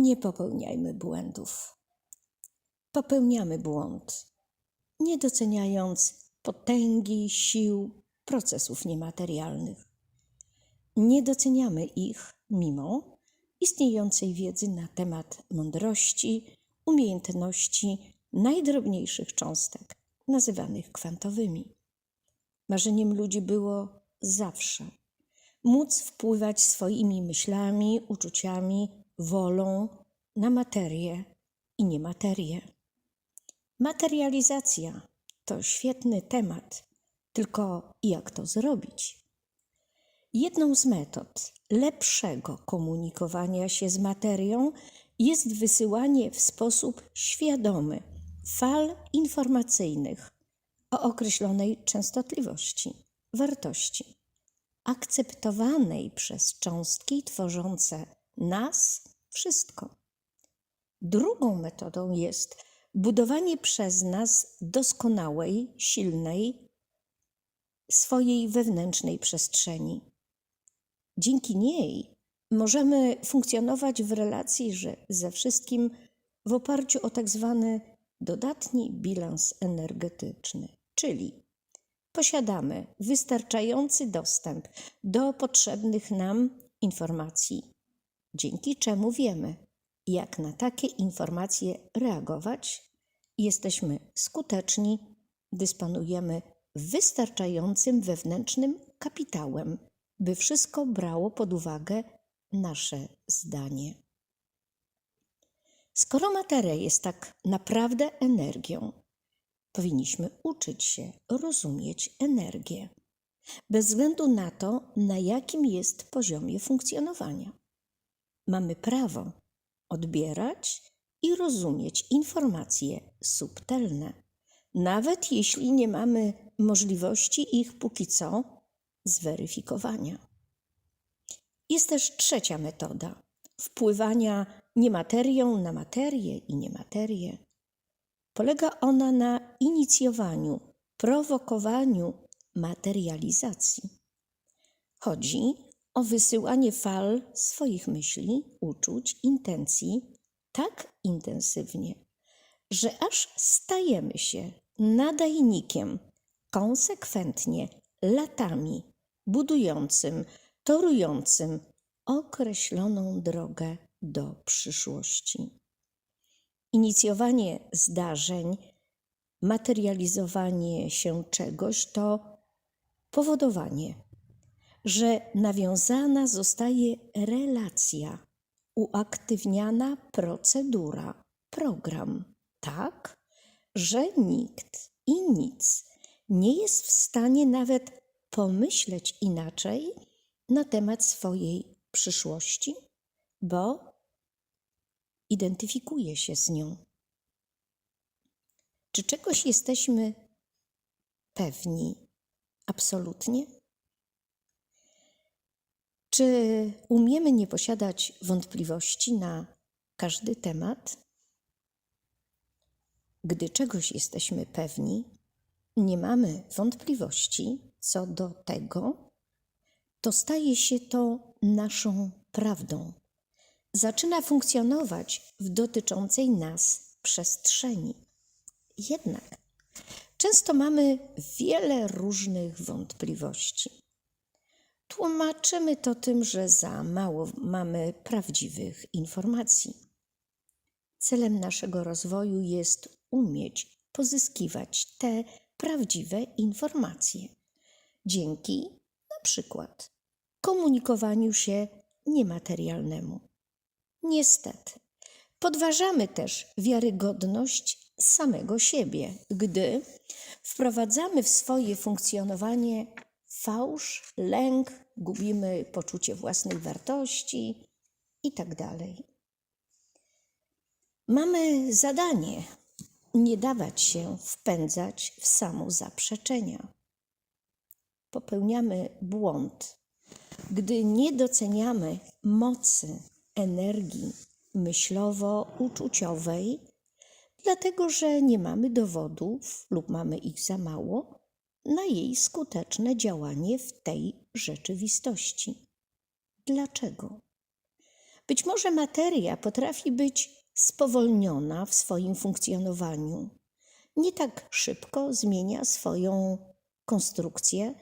Nie popełniajmy błędów. Popełniamy błąd, nie doceniając potęgi sił procesów niematerialnych. Nie doceniamy ich mimo istniejącej wiedzy na temat mądrości, umiejętności najdrobniejszych cząstek, nazywanych kwantowymi. Marzeniem ludzi było zawsze móc wpływać swoimi myślami, uczuciami, wolą na materię i niematerię. Materializacja to świetny temat, tylko jak to zrobić? Jedną z metod lepszego komunikowania się z materią jest wysyłanie w sposób świadomy fal informacyjnych o określonej częstotliwości, wartości, akceptowanej przez cząstki tworzące nas wszystko. Drugą metodą jest budowanie przez nas doskonałej, silnej, swojej wewnętrznej przestrzeni. Dzięki niej możemy funkcjonować w relacji że ze wszystkim w oparciu o tak zwany dodatni bilans energetyczny, czyli posiadamy wystarczający dostęp do potrzebnych nam informacji, dzięki czemu wiemy, jak na takie informacje reagować, jesteśmy skuteczni, dysponujemy wystarczającym wewnętrznym kapitałem, by wszystko brało pod uwagę nasze zdanie. Skoro materia jest tak naprawdę energią, powinniśmy uczyć się rozumieć energię, bez względu na to, na jakim jest poziomie funkcjonowania. Mamy prawo odbierać i rozumieć informacje subtelne, nawet jeśli nie mamy możliwości ich póki co zweryfikowania. Jest też trzecia metoda wpływania niematerią na materię i niematerię. Polega ona na inicjowaniu, prowokowaniu materializacji. Chodzi o wysyłanie fal swoich myśli, uczuć, intencji tak intensywnie, że aż stajemy się nadajnikiem konsekwentnie latami budującym, torującym określoną drogę do przyszłości. Inicjowanie zdarzeń, materializowanie się czegoś to powodowanie, że nawiązana zostaje relacja, uaktywniana procedura, program, tak, że nikt i nic nie jest w stanie nawet pomyśleć inaczej na temat swojej przyszłości, bo identyfikuje się z nią. Czy czegoś jesteśmy pewni absolutnie? Czy umiemy nie posiadać wątpliwości na każdy temat? Gdy czegoś jesteśmy pewni, nie mamy wątpliwości co do tego, to staje się to naszą prawdą. Zaczyna funkcjonować w dotyczącej nas przestrzeni. Jednak często mamy wiele różnych wątpliwości. Tłumaczymy to tym, że za mało mamy prawdziwych informacji. Celem naszego rozwoju jest umieć pozyskiwać te prawdziwe informacje dzięki na przykład komunikowaniu się niematerialnemu. Niestety, podważamy też wiarygodność samego siebie, gdy wprowadzamy w swoje funkcjonowanie fałsz, lęk, gubimy poczucie własnej wartości itd. Mamy zadanie nie dawać się wpędzać w samozaprzeczenia. Popełniamy błąd, gdy nie doceniamy mocy energii myślowo-uczuciowej, dlatego że nie mamy dowodów lub mamy ich za mało na jej skuteczne działanie w tej rzeczywistości. Dlaczego? Być może materia potrafi być spowolniona w swoim funkcjonowaniu. Nie tak szybko zmienia swoją konstrukcję,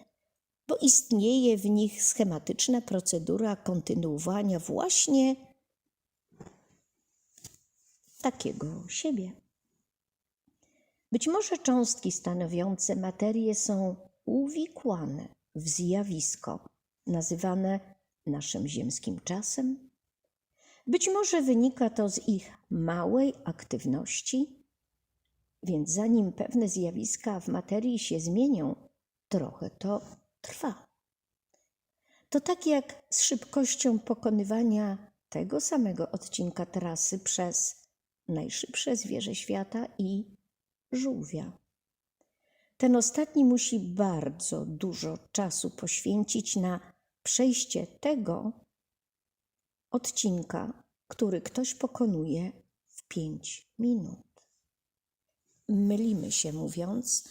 bo istnieje w nich schematyczna procedura kontynuowania właśnie takiego siebie. Być może cząstki stanowiące materię są uwikłane w zjawisko nazywane naszym ziemskim czasem. Być może wynika to z ich małej aktywności, więc zanim pewne zjawiska w materii się zmienią, trochę to trwa. To tak jak z szybkością pokonywania tego samego odcinka trasy przez najszybsze zwierzę świata i żółwia. Ten ostatni musi bardzo dużo czasu poświęcić na przejście tego odcinka, który ktoś pokonuje w pięć minut. Mylimy się mówiąc,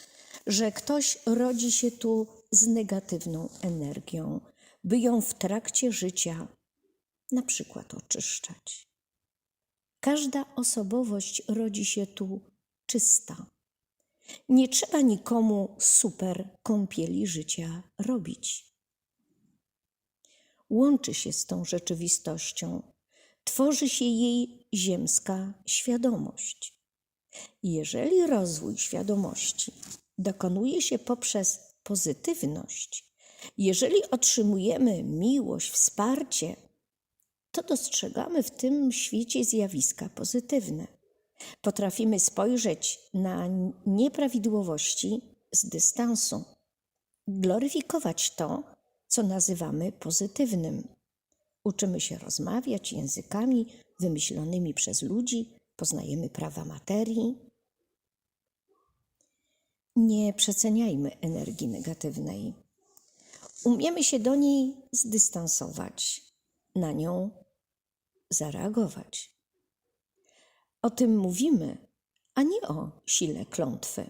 że ktoś rodzi się tu z negatywną energią, by ją w trakcie życia na przykład oczyszczać. Każda osobowość rodzi się tu czysta. Nie trzeba nikomu super kąpieli życia robić. Łączy się z tą rzeczywistością, tworzy się jej ziemska świadomość. Jeżeli rozwój świadomości dokonuje się poprzez pozytywność, jeżeli otrzymujemy miłość, wsparcie, to dostrzegamy w tym świecie zjawiska pozytywne. Potrafimy spojrzeć na nieprawidłowości z dystansu, gloryfikować to, co nazywamy pozytywnym. Uczymy się rozmawiać językami wymyślonymi przez ludzi, poznajemy prawa materii. Nie przeceniajmy energii negatywnej. Umiemy się do niej zdystansować, na nią zareagować. O tym mówimy, a nie o sile klątwy.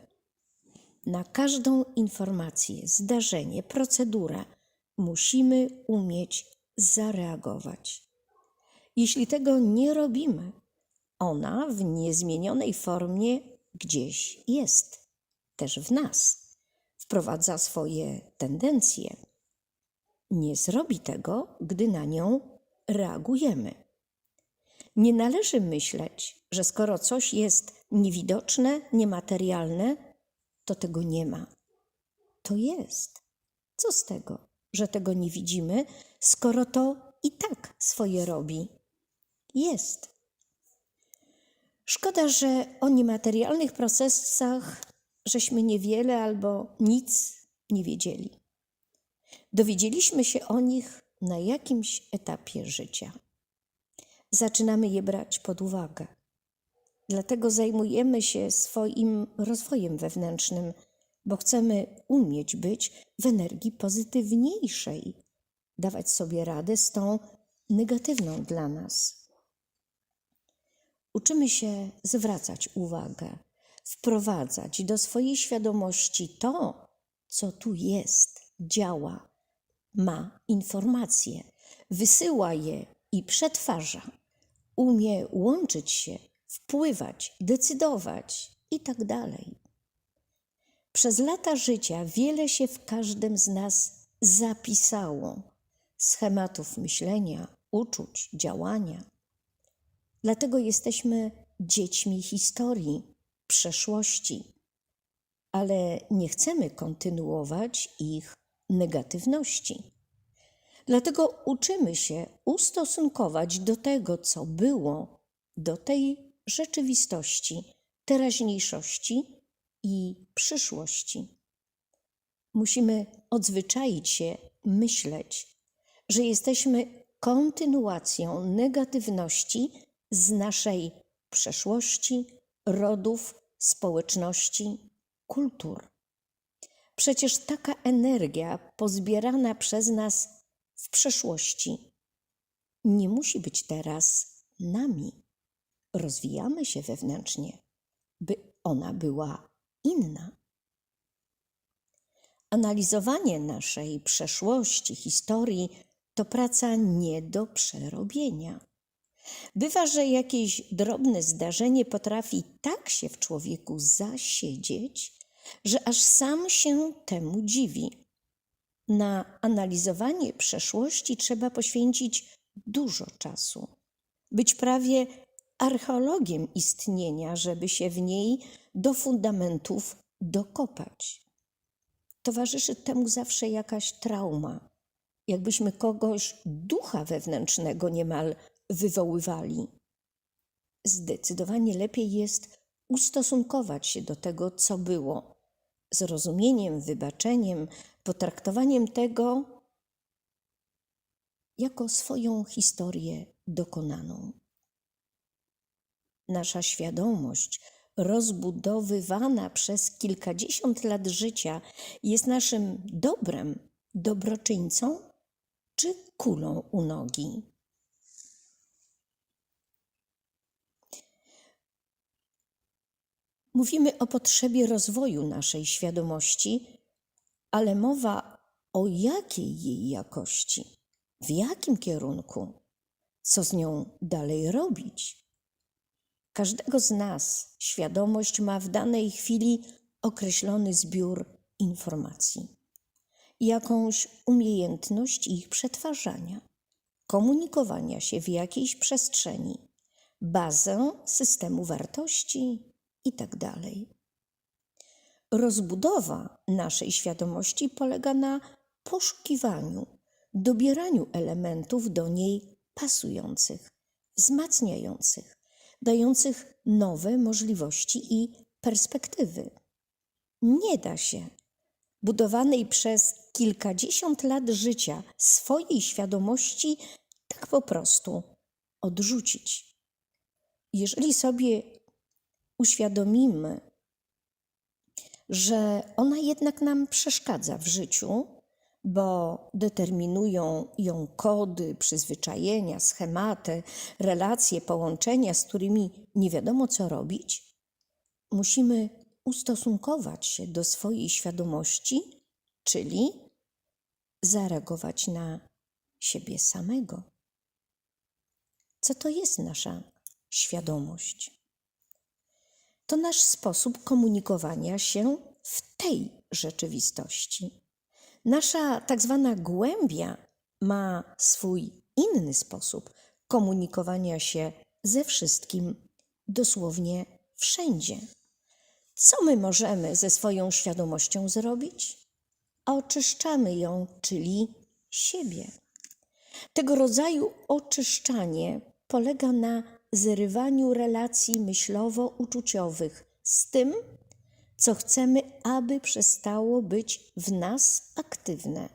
Na każdą informację, zdarzenie, procedurę musimy umieć zareagować. Jeśli tego nie robimy, ona w niezmienionej formie gdzieś jest, też w nas. Wprowadza swoje tendencje. Nie zrobi tego, gdy na nią reagujemy. Nie należy myśleć, że skoro coś jest niewidoczne, niematerialne, to tego nie ma. To jest. Co z tego, że tego nie widzimy, skoro to i tak swoje robi? Jest. Szkoda, że o niematerialnych procesach żeśmy niewiele albo nic nie wiedzieli. Dowiedzieliśmy się o nich na jakimś etapie życia. Zaczynamy je brać pod uwagę. Dlatego zajmujemy się swoim rozwojem wewnętrznym, bo chcemy umieć być w energii pozytywniejszej, dawać sobie radę z tą negatywną dla nas. Uczymy się zwracać uwagę, wprowadzać do swojej świadomości to, co tu jest, działa, ma informacje, wysyła je i przetwarza, umie łączyć się, wpływać, decydować itd. Tak Przez lata życia wiele się w każdym z nas zapisało schematów myślenia, uczuć, działania. Dlatego jesteśmy dziećmi historii, przeszłości, ale nie chcemy kontynuować ich negatywności. Dlatego uczymy się ustosunkować do tego, co było, do tej rzeczywistości, teraźniejszości i przyszłości. Musimy odzwyczaić się myśleć, że jesteśmy kontynuacją negatywności z naszej przeszłości, rodów, społeczności, kultur. Przecież taka energia pozbierana przez nas w przeszłości nie musi być teraz nami. Rozwijamy się wewnętrznie, by ona była inna. Analizowanie naszej przeszłości, historii to praca nie do przerobienia. Bywa, że jakieś drobne zdarzenie potrafi tak się w człowieku zasiedzieć, że aż sam się temu dziwi. Na analizowanie przeszłości trzeba poświęcić dużo czasu, być prawie archeologiem istnienia, żeby się w niej do fundamentów dokopać. Towarzyszy temu zawsze jakaś trauma, jakbyśmy kogoś ducha wewnętrznego niemal wywoływali. Zdecydowanie lepiej jest ustosunkować się do tego, co było, z rozumieniem, wybaczeniem, potraktowaniem tego jako swoją historię dokonaną. Nasza świadomość, rozbudowywana przez kilkadziesiąt lat życia, jest naszym dobrem, dobroczyńcą czy kulą u nogi. Mówimy o potrzebie rozwoju naszej świadomości, ale mowa o jakiej jej jakości, w jakim kierunku, co z nią dalej robić. Każdego z nas świadomość ma w danej chwili określony zbiór informacji, jakąś umiejętność ich przetwarzania, komunikowania się w jakiejś przestrzeni, bazę systemu wartości itd. Rozbudowa naszej świadomości polega na poszukiwaniu, dobieraniu elementów do niej pasujących, wzmacniających, dających nowe możliwości i perspektywy. Nie da się budowanej przez kilkadziesiąt lat życia swojej świadomości tak po prostu odrzucić. Jeżeli sobie uświadomimy, że ona jednak nam przeszkadza w życiu, bo determinują ją kody, przyzwyczajenia, schematy, relacje, połączenia, z którymi nie wiadomo co robić, musimy ustosunkować się do swojej świadomości, czyli zareagować na siebie samego. Co to jest nasza świadomość? To nasz sposób komunikowania się w tej rzeczywistości. Nasza tak zwana głębia ma swój inny sposób komunikowania się ze wszystkim, dosłownie wszędzie. Co my możemy ze swoją świadomością zrobić? Oczyszczamy ją, czyli siebie. Tego rodzaju oczyszczanie polega na zrywaniu relacji myślowo-uczuciowych z tym, co chcemy, aby przestało być w nas aktywne.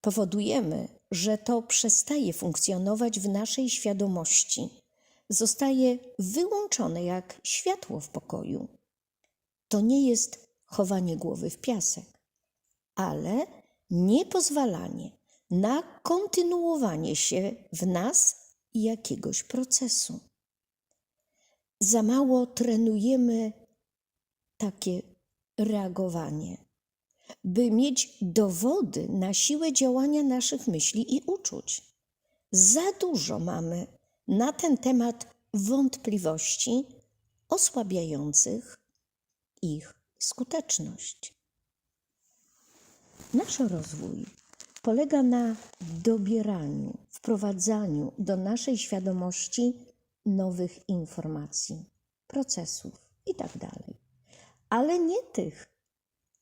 Powodujemy, że to przestaje funkcjonować w naszej świadomości, zostaje wyłączone jak światło w pokoju. To nie jest chowanie głowy w piasek, ale niepozwalanie na kontynuowanie się w nas jakiegoś procesu za mało trenujemy takie reagowanie, by mieć dowody na siłę działania naszych myśli i uczuć. Za dużo mamy na ten temat wątpliwości osłabiających ich skuteczność. Nasz rozwój polega na dobieraniu, wprowadzaniu do naszej świadomości nowych informacji, procesów itd. Tak Ale nie tych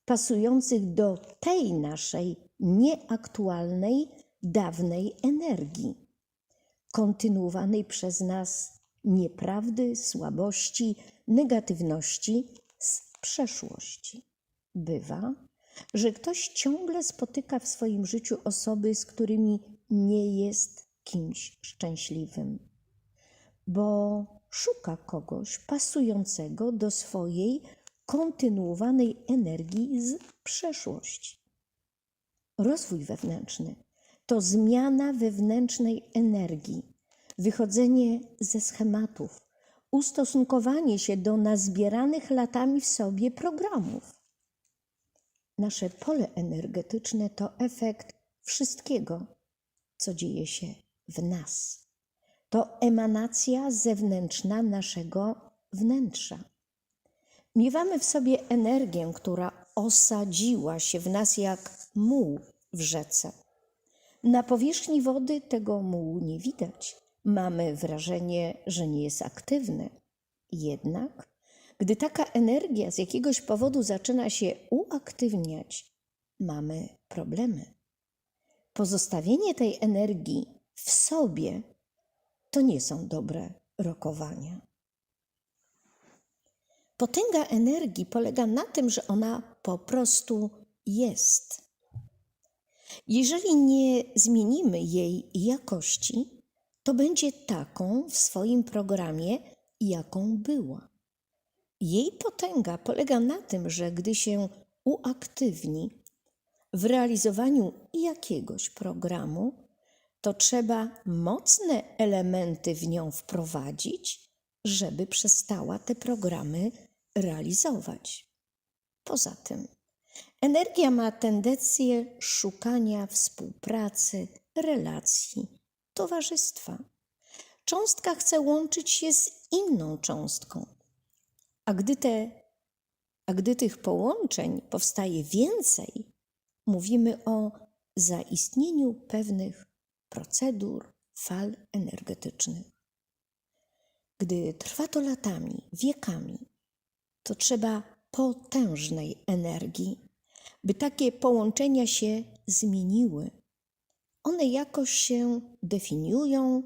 pasujących do tej naszej nieaktualnej, dawnej energii, kontynuowanej przez nas nieprawdy, słabości, negatywności z przeszłości. Bywa, że ktoś ciągle spotyka w swoim życiu osoby, z którymi nie jest kimś szczęśliwym bo szuka kogoś pasującego do swojej kontynuowanej energii z przeszłości. Rozwój wewnętrzny to zmiana wewnętrznej energii, wychodzenie ze schematów, ustosunkowanie się do nazbieranych latami w sobie programów. Nasze pole energetyczne to efekt wszystkiego, co dzieje się w nas. To emanacja zewnętrzna naszego wnętrza. Miewamy w sobie energię, która osadziła się w nas jak muł w rzece. Na powierzchni wody tego mułu nie widać. Mamy wrażenie, że nie jest aktywny. Jednak, gdy taka energia z jakiegoś powodu zaczyna się uaktywniać, mamy problemy. Pozostawienie tej energii w sobie to nie są dobre rokowania. Potęga energii polega na tym, że ona po prostu jest. Jeżeli nie zmienimy jej jakości, to będzie taką w swoim programie, jaką była. Jej potęga polega na tym, że gdy się uaktywni w realizowaniu jakiegoś programu, to trzeba mocne elementy w nią wprowadzić, żeby przestała te programy realizować. Poza tym, energia ma tendencję szukania współpracy, relacji, towarzystwa. Cząstka chce łączyć się z inną cząstką, a gdy, te, a gdy tych połączeń powstaje więcej, mówimy o zaistnieniu pewnych procedur, fal energetycznych. Gdy trwa to latami, wiekami, to trzeba potężnej energii, by takie połączenia się zmieniły. One jakoś się definiują,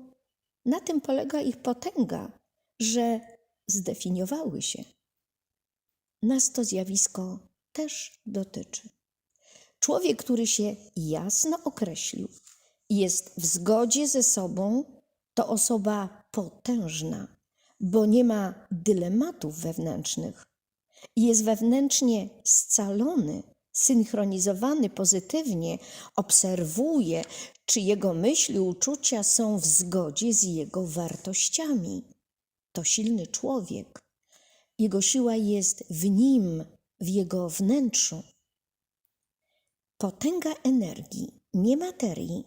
na tym polega ich potęga, że zdefiniowały się. Nas to zjawisko też dotyczy. Człowiek, który się jasno określił, jest w zgodzie ze sobą, to osoba potężna, bo nie ma dylematów wewnętrznych. Jest wewnętrznie scalony, synchronizowany pozytywnie, obserwuje, czy jego myśli, uczucia są w zgodzie z jego wartościami. To silny człowiek. Jego siła jest w nim, w jego wnętrzu. Potęga energii, nie materii,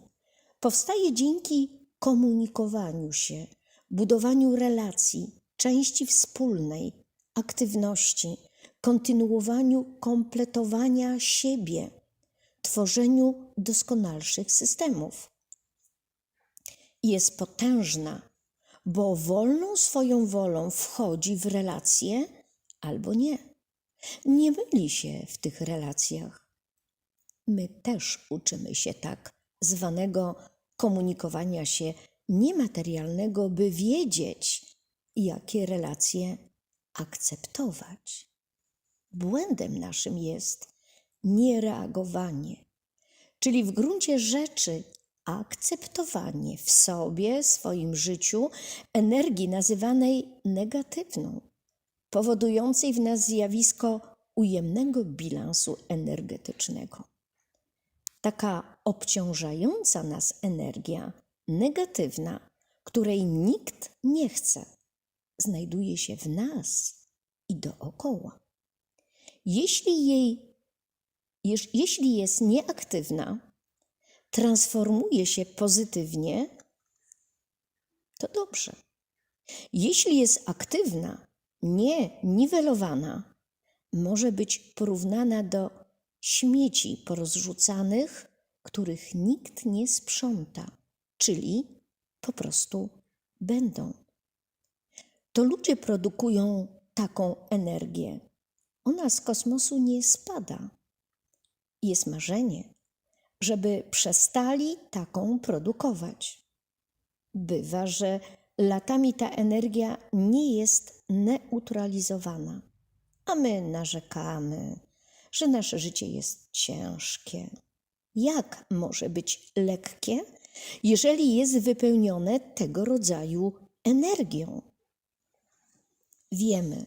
powstaje dzięki komunikowaniu się, budowaniu relacji, części wspólnej, aktywności, kontynuowaniu kompletowania siebie, tworzeniu doskonalszych systemów. Jest potężna, bo wolną swoją wolą wchodzi w relacje albo nie. Nie myli się w tych relacjach. My też uczymy się tak zwanego komunikowania się niematerialnego, by wiedzieć, jakie relacje akceptować. Błędem naszym jest niereagowanie, czyli w gruncie rzeczy akceptowanie w sobie, swoim życiu energii nazywanej negatywną, powodującej w nas zjawisko ujemnego bilansu energetycznego. Taka obciążająca nas energia negatywna, której nikt nie chce, znajduje się w nas i dookoła. Jeśli, jej, jeśli jest nieaktywna, transformuje się pozytywnie, to dobrze. Jeśli jest aktywna, nie niwelowana, może być porównana do śmieci porozrzucanych, których nikt nie sprząta, czyli po prostu będą. To ludzie produkują taką energię. Ona z kosmosu nie spada. Jest marzenie, żeby przestali taką produkować. Bywa, że latami ta energia nie jest neutralizowana, a my narzekamy, że nasze życie jest ciężkie. Jak może być lekkie, jeżeli jest wypełnione tego rodzaju energią? Wiemy,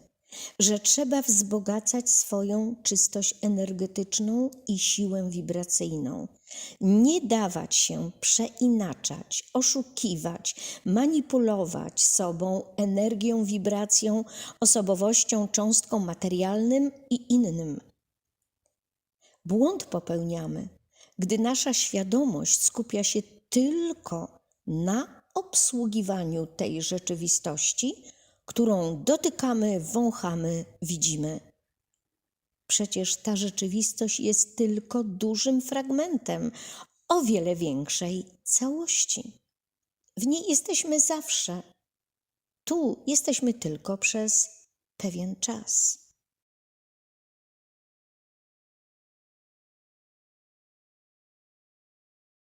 że trzeba wzbogacać swoją czystość energetyczną i siłę wibracyjną. Nie dawać się przeinaczać, oszukiwać, manipulować sobą, energią, wibracją, osobowością, cząstką materialnym i innym. Błąd popełniamy, gdy nasza świadomość skupia się tylko na obsługiwaniu tej rzeczywistości, którą dotykamy, wąchamy, widzimy. Przecież ta rzeczywistość jest tylko dużym fragmentem o wiele większej całości. W niej jesteśmy zawsze. Tu jesteśmy tylko przez pewien czas.